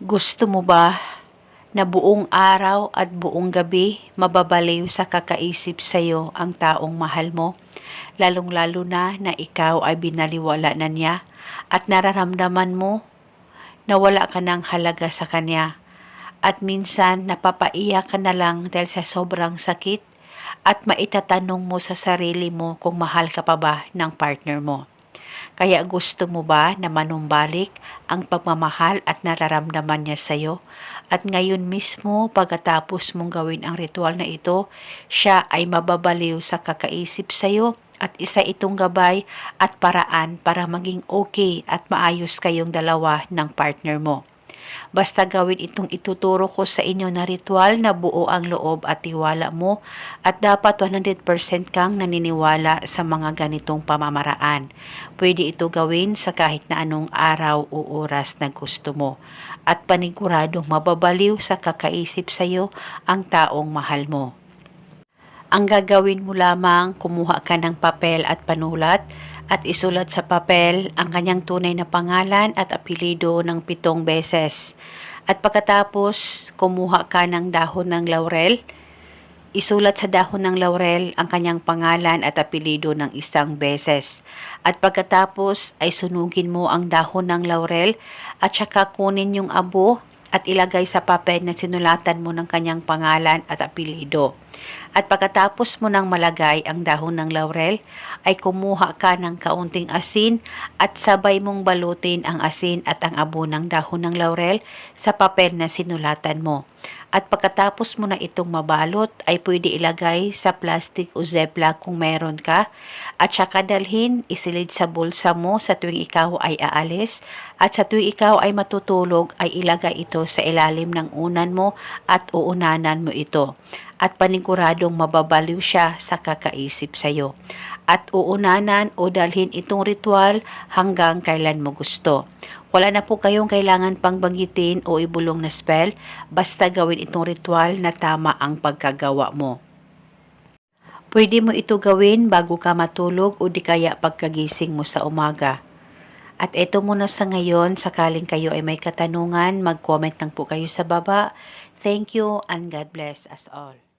Gusto mo ba na buong araw at buong gabi mababaliw sa kakaisip sa'yo ang taong mahal mo? Lalong-lalo na na ikaw ay binaliwala na niya at nararamdaman mo na wala ka ng halaga sa kanya. At minsan napapaiyak ka na lang dahil sa sobrang sakit at maitatanong mo sa sarili mo kung mahal ka pa ba ng partner mo. Kaya gusto mo ba na manumbalik ang pagmamahal at nararamdaman niya sa'yo? At ngayon mismo, pagkatapos mong gawin ang ritual na ito, siya ay mababaliw sa kakaisip sa'yo at isa itong gabay at paraan para maging okay at maayos kayong dalawa ng partner mo. Basta gawin itong ituturo ko sa inyo na ritual na buo ang loob at tiwala mo at dapat 100% kang naniniwala sa mga ganitong pamamaraan. Pwede ito gawin sa kahit na anong araw o oras na gusto mo at paniguradong mababaliw sa kakaisip sa iyo ang taong mahal mo. Ang gagawin mo lamang, kumuha ka ng papel at panulat at isulat sa papel ang kanyang tunay na pangalan at apelido ng pitong beses. At pagkatapos, kumuha ka ng dahon ng laurel, isulat sa dahon ng laurel ang kanyang pangalan at apelido ng isang beses. At pagkatapos ay sunugin mo ang dahon ng laurel at saka kunin yung abo at ilagay sa papel na sinulatan mo ng kanyang pangalan at apelido. At pagkatapos mo nang malagay ang dahon ng laurel, ay kumuha ka ng kaunting asin at sabay mong balutin ang asin at ang abo ng dahon ng laurel sa papel na sinulatan mo. At pagkatapos mo na itong mabalot, ay pwede ilagay sa plastic o ziploc kung meron ka. At saka dalhin, isilid sa bulsa mo sa tuwing ikaw ay aalis. At sa tuwing ikaw ay matutulog, ay ilagay ito sa ilalim ng unan mo at uunanan mo ito at paniguradong mababaliw siya sa kakaisip sa iyo. At uunanan o dalhin itong ritual hanggang kailan mo gusto. Wala na po kayong kailangan pang banggitin o ibulong na spell, basta gawin itong ritual na tama ang pagkagawa mo. Pwede mo ito gawin bago ka matulog o di kaya pagkagising mo sa umaga. At ito muna sa ngayon, sakaling kayo ay may katanungan, mag-comment lang po kayo sa baba. Thank you and God bless us all.